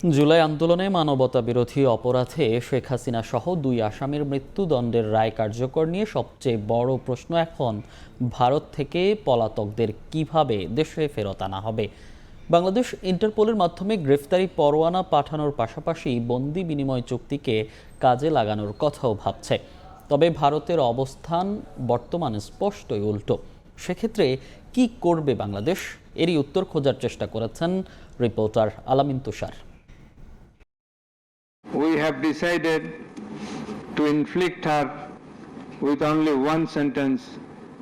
জুলাই আন্দোলনে মানবতা বিরোধী অপরাধে শেখ হাসিনা সহ দুই আসামির মৃত্যুদণ্ডের রায় কার্যকর নিয়ে সবচেয়ে বড় প্রশ্ন এখন। ভারত থেকে পলাতকদের কীভাবে দেশে ফেরত আনা হবে? বাংলাদেশ ইন্টারপোলের মাধ্যমে গ্রেফতারি পরোয়ানা পাঠানোর পাশাপাশি বন্দি বিনিময় চুক্তিকে কাজে লাগানোর কথাও ভাবছে। তবে ভারতের অবস্থান বর্তমানে স্পষ্টই উল্টো। সেক্ষেত্রে কি করবে বাংলাদেশ? এরই উত্তর খোঁজার চেষ্টা করেছেন রিপোর্টার আলামিন তুষার। We have decided to inflict her with only one sentence,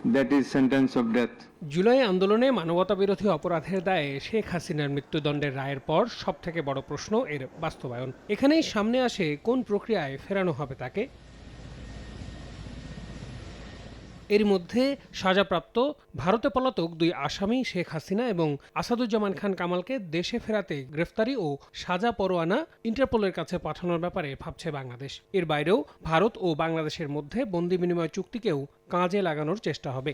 that is sentence of death. July আন্দোলনে মানবতাবিরোধী অপরাধের দায়ে শেখ হাসিনার মৃত্যুদণ্ডের রায়ের পর সবথেকে বড় প্রশ্ন এর বাস্তবায়ন এখানেই সামনে আসে কোন প্রক্রিয়ায় ফেরানো হবে তাকে এর মধ্যে সাজাপ্রাপ্ত ভারতে পলাতক দুই আসামি শেখ হাসিনা এবং আসাদুজ্জামান খান কামালকে দেশে ফেরাতে গ্রেফতারি ও সাজা পরোয়ানা ইন্টারপোলের কাছে পাঠানোর ব্যাপারে ভাবছে বাংলাদেশ। এর বাইরেও ভারত ও বাংলাদেশের মধ্যে বন্দি বিনিময় চুক্তিকেও কাজে লাগানোর চেষ্টা হবে।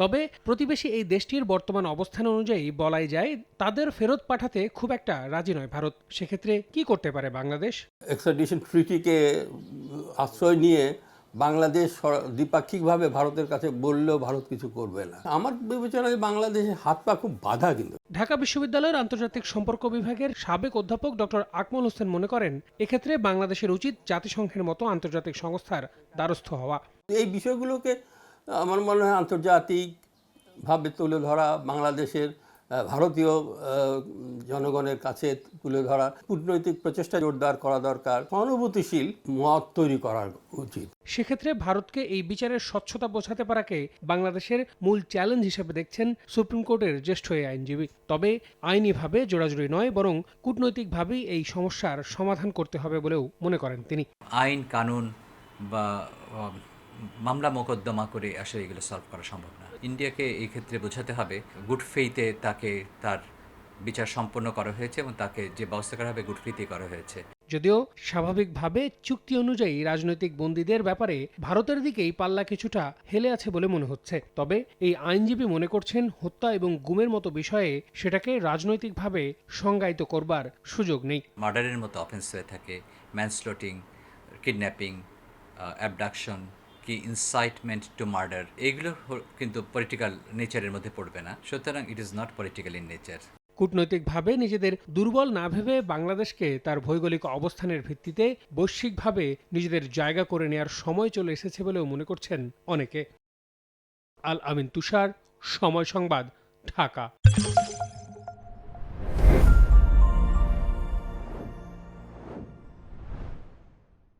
তবে প্রতিবেশী এই দেশটির বর্তমান অবস্থান অনুযায়ী বলাই যায় তাদের ফেরত পাঠাতে খুব একটা রাজি নয় ভারত। সেক্ষেত্রে কি করতে পারে বাংলাদেশ? এক্সট্রাডিশন ট্রিটিকে আশ্রয় নিয়ে বাংলাদেশ দ্বিপাক্ষিকভাবে ভারতের কাছে বললেও ভারত কিছু করবে না। আমার বিবেচনায় বাংলাদেশের হাত পা খুব বাধা কিন্তু। ঢাকা বিশ্ববিদ্যালয়ের আন্তর্জাতিক সম্পর্ক বিভাগের সাবেক অধ্যাপক ডক্টর আকমল হোসেন মনে করেন এক্ষেত্রে বাংলাদেশের উচিত জাতিসংঘের মতো আন্তর্জাতিক সংস্থার দ্বারস্থ হওয়া। এই বিষয়গুলোকে আমার মনে হয় আন্তর্জাতিকভাবে তুলে ধরা বাংলাদেশের ভারতীয় জনগণের কাছে তুলে ধরা কূটনৈতিক প্রচেষ্টা জোরদার করা দরকার সহানুভূতিশীল মত তৈরি করা উচিত। সেক্ষেত্রে ভারতকে এই বিচারের স্বচ্ছতা বোঝাতে পারাকে বাংলাদেশের মূল চ্যালেঞ্জ হিসেবে দেখছেন সুপ্রিম কোর্টের জ্যেষ্ঠ এই আইনজীবী। তবে আইনিভাবে জোরাজুরি নয় বরং কূটনৈতিকভাবেই এই সমস্যার সমাধান করতে হবে বলেও মনে করেন তিনি। আইন কানুন বা মামলা মোকদ্দমা করে আসলে এগুলো সলভ করা সম্ভব না। ইন্ডিয়াকে এই ক্ষেত্রে বোঝাতে হবে গুড ফেইতে তাকে তার বিচার সম্পন্ন করা হয়েছে এবং তাকে যে ব্যবস্থা করা হবে গুড ফেইতে করা হয়েছে। যদিও স্বাভাবিকভাবে চুক্তি অনুযায়ী রাজনৈতিক বন্দীদের ব্যাপারে ভারতের দিকেই পাল্লা কিছুটা হেলে আছে বলে মনে হচ্ছে। তবে এই আইনজীবী মনে করছেন হত্যা এবং গুমের মতো বিষয়ে সেটাকে রাজনৈতিকভাবে সংজ্ঞায়িত করবার সুযোগ নেই। মার্ডারের মতো অফেন্স হয়ে থাকে ম্যানস্লটিং কিডন্যাপিং অ্যাবডাকশন কি ইনসাইটমেন্ট টু মার্ডার এগুলো কিন্তু পলিটিক্যাল নেচারের মধ্যে পড়বে না। সুতরাং it is not political in nature কূটনৈতিকভাবে নিজেদের দুর্বল না ভেবে বাংলাদেশকে তার ভৌগোলিক অবস্থানের ভিত্তিতে বৈশ্বিকভাবে নিজেদের জায়গা করে নেয়ার সময় চলে এসেছে বলেও মনে করছেন অনেকে। আল আমিন তুষার, সময় সংবাদ, ঢাকা।